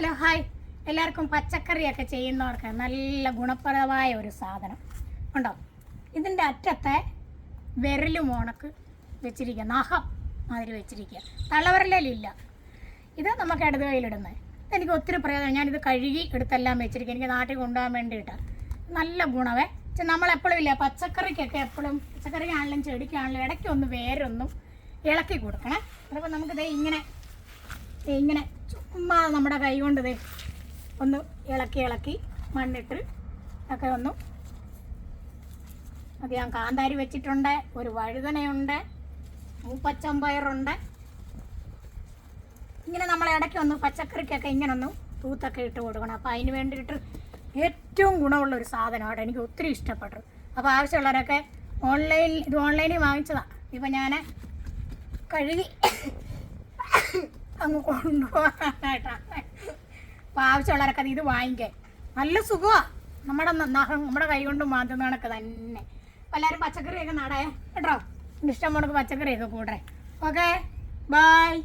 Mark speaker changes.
Speaker 1: Hello hi. എല്ലാവർക്കും പച്ചക്കറിയൊക്കെ ചെയ്യുന്നവർക്ക് നല്ല ഗുണപ്രദമായ ഒരു സാധനം. ഉണ്ടോ? ഇതിന്റെ അറ്റത്തെ വിരലും ഉണക്ക് വെച്ചിരിക്കുക നഖം മാതിരി വെച്ചിരിക്കുക. തള്ളവിരലില്ല ഇത് നമുക്ക് ഇടത് കയ്യിലിടുന്നത് എനിക്ക് ഒത്തിരി പ്രയോജനം. ഞാനിത് കഴുകി എടുത്തെല്ലാം വെച്ചിരിക്കുക എനിക്ക് നാട്ടിൽ കൊണ്ടുപോകാൻ വേണ്ടിയിട്ട്. നല്ല ഗുണവേ പക്ഷെ നമ്മളെപ്പോഴും ഇല്ല. പച്ചക്കറിക്കൊക്കെ എപ്പോഴും പച്ചക്കറിക്കാണെങ്കിലും ചെടിക്കാണെങ്കിലും ഇടയ്ക്കൊന്ന് വേരൊന്നും ഇളക്കി കൊടുക്കണേ. അതപ്പോൾ നമുക്കിത് ഇങ്ങനെ ഇങ്ങനെ നമ്മുടെ കൈ കൊണ്ട് ദേ ഒന്ന് ഇളക്കി ഇളക്കി മണ്ണിട്ട് ഒക്കെ ഒന്ന് അത് ഞാൻ കാന്താരി വെച്ചിട്ടുണ്ട് ഒരു വഴുതനയുണ്ട് മൂപ്പച്ചമ്പയറുണ്ട്. ഇങ്ങനെ നമ്മൾ ഇടയ്ക്ക് ഒന്ന് പച്ചക്കറിക്കൊക്കെ ഇങ്ങനെ ഒന്ന് തൂത്തൊക്കെ ഇട്ട് കൊടുക്കണം. അപ്പോൾ അതിന് വേണ്ടിയിട്ട് ഏറ്റവും ഗുണമുള്ള ഒരു സാധനമാണ് എനിക്ക് ഒത്തിരി ഇഷ്ടപ്പെട്ടു. അപ്പോൾ ആവശ്യമുള്ളവരൊക്കെ ഓൺലൈനിൽ ഇത് ഓൺലൈനിൽ വാങ്ങിച്ചതാണ് ഇപ്പം ഞാൻ കഴുകി അങ്ങ് കൊണ്ടുപോകാനായിട്ടാണ് അപ്പോൾ ആവശ്യമുള്ളവരൊക്കെ ഇത് വാങ്ങിക്കാൻ നല്ല സുഖമാണ് നമ്മുടെ നമ്മുടെ കൈ കൊണ്ട് മാറ്റുന്ന കണക്ക് തന്നെ എല്ലാവരും പച്ചക്കറിയൊക്കെ നടേ. കേട്ടോ? ഇഷ്ടം പോണക്ക് പച്ചക്കറിയൊക്കെ കൂടെ ഓക്കെ? ബായ്